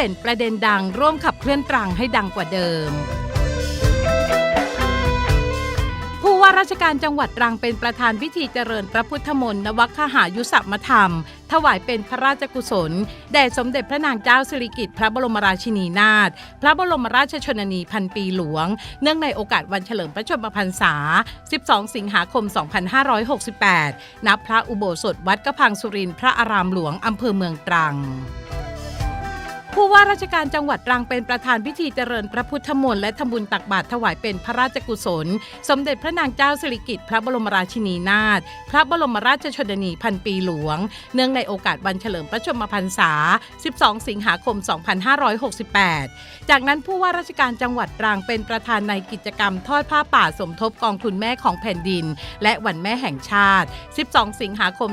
ด่นประเด็นดังร่วมขับเคลื่อนตรังให้ดังกว่าเดิม ผู้ว่าราชการจังหวัดตรังเป็นประธานพิธีเจริญพระพุทธมนต์นวัคหายุสัมธรรม ถวายเป็นพระราชกุศล แด่สมเด็จพระนางเจ้าสิริกิติ์พระบรมราชินีนาถพระบรมราชชนนีพันปีหลวง เนื่องในโอกาสวันเฉลิมพระชนมพรรษา 12 สิงหาคม 2568 ณ พระอุโบสถวัดกระพังสุรินทร์พระอารามหลวงอำเภอเมืองตรัง ผู้ว่าราชการจังหวัดตรังเป็นประธานพิธีเจริญพระพุทธมนต์และทำบุญตักบาตรถวายเป็นพระราชกุศล สมเด็จพระนางเจ้าสิริกิติ์พระบรมราชินีนาถพระบรมราชชนนีพันปีหลวง เนื่องในโอกาสวันเฉลิมพระชนมพรรษา 12 สิงหาคม 2568 จากนั้นผู้ว่าราชการจังหวัดตรังเป็นประธานในกิจกรรมทอดผ้าป่าสมทบกองทุนแม่ของแผ่นดิน และวันแม่แห่งชาติ 12 สิงหาคม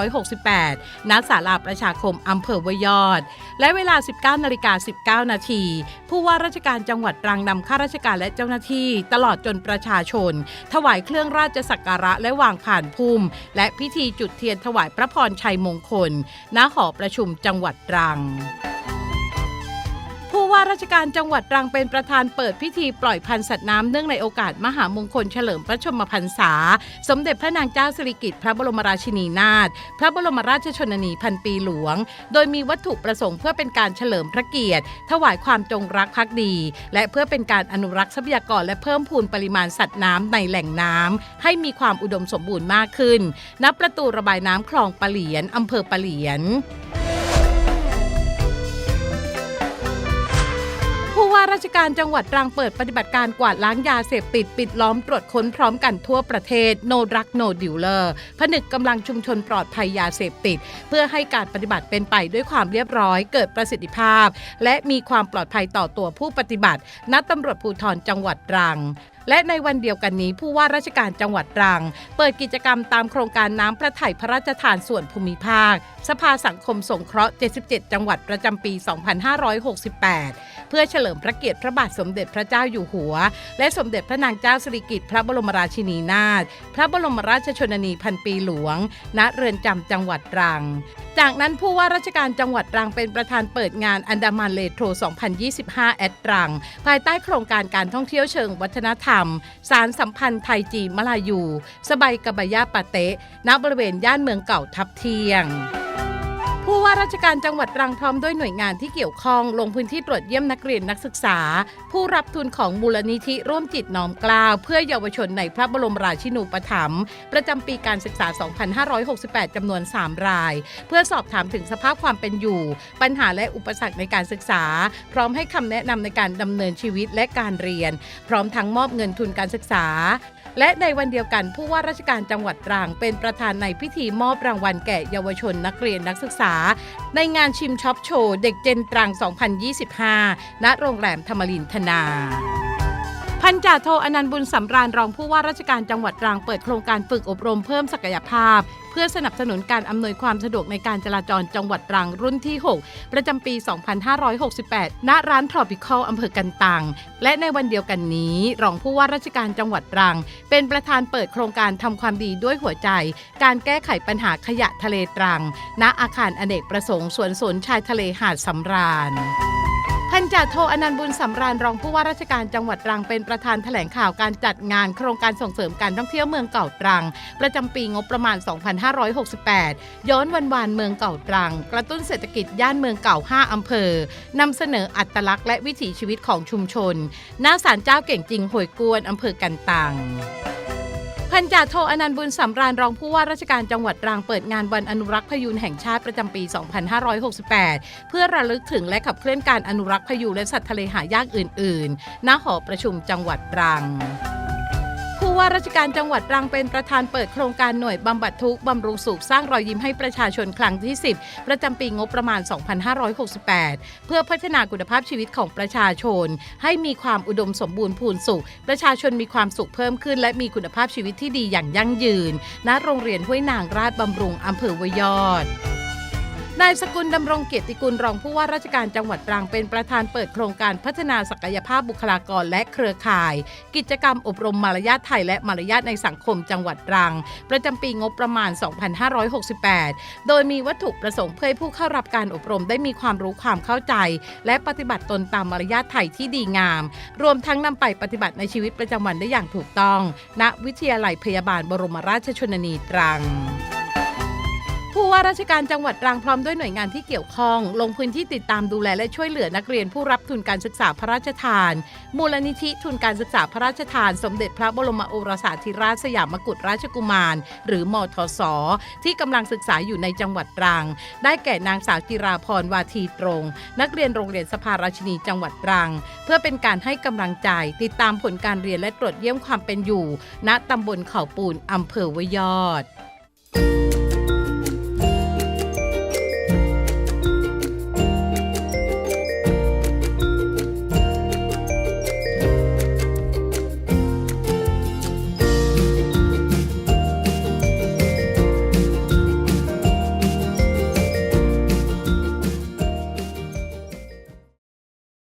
2568 ณ ศาลาประชาคมอำเภอวยอด และเวลา19นาฬิกา19 นาที ผู้ว่าราชการจังหวัดตรังนำข้าราชการและเจ้าหน้าที่ ตลอดจนประชาชน ถวายเครื่องราชสักการะและวางผ่านพุ่มและพิธีจุดเทียนถวายพระพรชัยมงคล ณ หอประชุมจังหวัดตรัง ว่าราชการจังหวัดตรังเป็นประธานเปิดพิธีปล่อยพันธุ์สัตว์น้ำเนื่องในโอกาสมหามงคลเฉลิมพระชนมพรรษา สมเด็จพระนางเจ้าสิริกิติ์พระบรมราชินีนาถพระบรมราชชนนีพันปีหลวง โดยมีวัตถุประสงค์เพื่อเป็นการเฉลิมพระเกียรติ ถวายความจงรักภักดี และเพื่อเป็นการอนุรักษ์ทรัพยากรและเพิ่มพูนปริมาณสัตว์น้ำในแหล่งน้ำให้มีความอุดมสมบูรณ์มากขึ้น ณ ประตูระบายน้ำคลองปะเหลียนอำเภอปะเหลียน ว่าราชการจังหวัดตรังเปิดปฏิบัติการกวาดล้างยาเสพติดปิดล้อมตรวจค้นพร้อมกันทั่วประเทศโนรักโนดิวเลอร์ผนึกกำลังชุมชนปลอดภัยยาเสพติด เพื่อให้การปฏิบัติเป็นไปด้วยความเรียบร้อย เกิดประสิทธิภาพ และมีความปลอดภัยต่อตัวผู้ปฏิบัติณตำรวจภูธรจังหวัดตรัง และในวันเดียวกันนี้ผู้ว่าราชการจังหวัดตรัง เปิดกิจกรรมตามโครงการน้ำพระไถ่พระราชทานส่วนภูมิภาค สภาสังคมสงเคราะห์ 77 จังหวัดประจำปี 2568 เพื่อเฉลิมพระเกียรติพระบาทสมเด็จพระเจ้าอยู่หัว และสมเด็จพระนางเจ้าสิริกิติ์พระบรมราชินีนาถพระบรมราชชนนีพันปีหลวง ณเรือนจำจังหวัดตรัง จากนั้นผู้ว่าราชการจังหวัดตรังเป็นประธานเปิดงานอันดามันเลโทร 2025 แอดตรัง ภายใต้โครงการการท่องเที่ยวเชิงวัฒนธรรม สารสัมพันธ์ไทยจีนมลายู สบายกะบายาปะเตะณบริเวณย่านเมืองเก่าทับเที่ยงผู้ ว่าราชการจังหวัดตรังพร้อมด้วยหน่วยงานที่เกี่ยวข้องลงพื้นที่ตรวจเยี่ยมนักเรียนนักศึกษา ผู้รับทุนของมูลนิธิร่วมจิตน้อมกล้าวเพื่อเยาวชนในพระบรมราชินูปถัมภ์ประจำปีการศึกษา 2568 จำนวน 3 ราย เพื่อสอบถามถึงสภาพความเป็นอยู่ ปัญหาและอุปสรรคในการศึกษา พร้อมให้คำแนะนำในการดำเนินชีวิตและการเรียน พร้อมทั้งมอบเงินทุนการศึกษาและในวันเดียวกันผู้ว่าราชการจังหวัดตรังเป็นประธานในพิธีมอบรางวัลแก่เยาวชนนักเรียนนักศึกษาในงานชิมช็อปโชว์เด็กเจนตรัง 2025 ณ โรงแรมธรรมรินทนาพันจ่าโทอนันต์บุญสำราญรองผู้ว่าราชการจังหวัดตรังเปิดโครงการฝึกอบรมเพิ่มศักยภาพ เพื่อสนับสนุนการอำนวยความสะดวกในการจราจรจังหวัดตรังรุ่นที่ 6 ประจำปี 2568 ณ ร้านทรอปิคอลอำเภอกันตัง และในวันเดียวกันนี้ รองผู้ว่าราชการจังหวัดตรัง เป็นประธานเปิดโครงการทำความดีด้วยหัวใจ การแก้ไขปัญหาขยะทะเลตรัง ณอาคารอเนกประสงค์สวนสนชายทะเลหาดสำราญ นจ่าโทอนันต์บุญสำราญรองผู้ว่าราชการจังหวัดตรังเป็นประธานแถลงข่าวการจัดงานโครงการส่งเสริมการท่องเที่ยวเมืองเก่าตรัง ประจำปีงบประมาณ 2568 ย้อนวันวานเมืองเก่าตรัง กระตุ้นเศรษฐกิจย่านเมืองเก่า 5 อำเภอนำเสนออัตลักษณ์และวิถีชีวิตของชุมชน หน้าศาลเจ้าเก่งจริงหวยกวนอำเภอกันตัง พันจ่าโทอนันต์บุญสำราญรองผู้ว่าราชการจังหวัดตรังเปิดงานวันอนุรักษ์พยูนแห่งชาติประจำปี 2568 เพื่อระลึกถึงและขับเคลื่อนการอนุรักษ์พยูนและสัตว์ทะเลหายากอื่น ๆ ณ หอประชุมจังหวัดตรัง ว่าราชการจังหวัดตรังเป็นประธานเปิดโครงการหน่วยบำบัดทุกข์บำรุงสุขสร้างรอยยิ้มให้ประชาชนครั้งที่ 10 ประจำปีงบประมาณ 2568 เพื่อพัฒนาคุณภาพชีวิตของประชาชน ให้มีความอุดมสมบูรณ์พูนสุข ประชาชนมีความสุขเพิ่มขึ้น และมีคุณภาพชีวิตที่ดีอย่างยั่งยืน ณ โรงเรียนห้วยนางราชบำรุงอำเภอวยอด นายสกุลดำรงเกียรติกุลรองผู้ว่าราชการจังหวัดตรังเป็นประธานเปิดโครงการพัฒนาศักยภาพบุคลากรและเครือข่าย กิจกรรมอบรมมารยาทไทยและมารยาทในสังคมจังหวัดตรัง ประจำปีงบประมาณ 2568 โดยมีวัตถุประสงค์เพื่อให้ผู้เข้ารับการอบรมได้มีความรู้ความเข้าใจ และปฏิบัติตนตามมารยาทไทยที่ดีงาม รวมทั้งนำไปปฏิบัติในชีวิตประจำวันได้อย่างถูกต้อง ณวิทยาลัยพยาบาลบรมราชชนนีตรัง ผู้ว่าราชการจังหวัดตรังพร้อมด้วยหน่วยงานที่เกี่ยวข้อง ลงพื้นที่ติดตามดูแลและช่วยเหลือนักเรียนผู้รับทุนการศึกษาพระราชทาน มูลนิธิทุนการศึกษาพระราชทาน สมเด็จพระบรมโอรสาธิราชสยามกุฎราชกุมาร หรือมทศที่กำลังศึกษาอยู่ในจังหวัดตรัง ได้แก่นางสาวจิราพรวาทีตรง นักเรียนโรงเรียนสภาราชินีจังหวัดตรัง เพื่อเป็นการให้กำลังใจ ติดตามผลการเรียนและตรวจเยี่ยมความเป็นอยู่ ณตำบลเขาปูนอำเภอวยอด